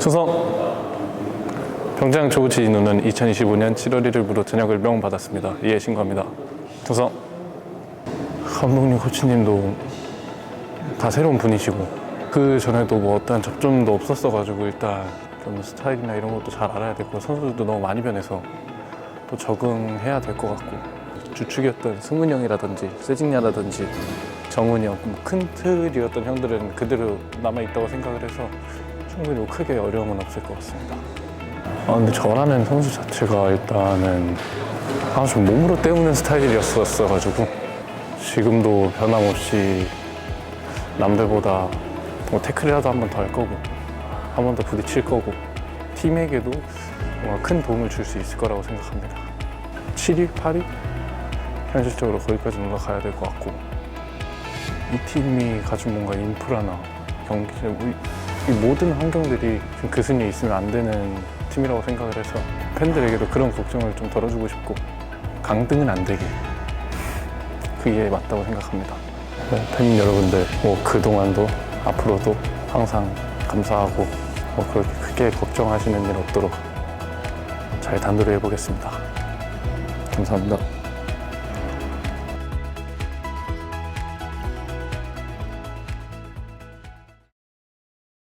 충성! 병장 조우치 인우는 2025년 7월 1일부로 전역을 명받았습니다. 이에 신고합니다. 충성! 감독님, 코치님도 다 새로운 분이시고 그 전에도 뭐 어떠한 접점도 없었어가지고 일단 좀 스타일이나 이런 것도 잘 알아야 되고 선수들도 너무 많이 변해서 또 적응해야 될 것 같고 주축이었던 승훈 형이라든지 세징야라든지 정훈이 형, 뭐큰 틀이었던 형들은 그대로 남아 있다고 생각을 해서 충분히 뭐 크게 어려움은 없을 것 같습니다. 아, 근데 저라는 선수 자체가 일단은 아, 좀 몸으로 때우는 스타일이었어가지고 지금도 변함없이 남들보다 뭐 태클이라도 한 번 더 할 거고 한 번 더 부딪힐 거고 팀에게도 뭔가 큰 도움을 줄 수 있을 거라고 생각합니다. 7위, 8위 현실적으로 거기까지 올라가야 될 것 같고 이 팀이 가진 뭔가 인프라나 경기 이, 이 모든 환경들이 지금 그 순위에 있으면 안 되는 팀이라고 생각을 해서 팬들에게도 그런 걱정을 좀 덜어주고 싶고 강등은 안 되게 그게 맞다고 생각합니다. 네, 팬 여러분들 뭐 그동안도 앞으로도 항상 감사하고 뭐 그렇게 크게 걱정하시는 일 없도록 잘 단도리 해보겠습니다. 감사합니다.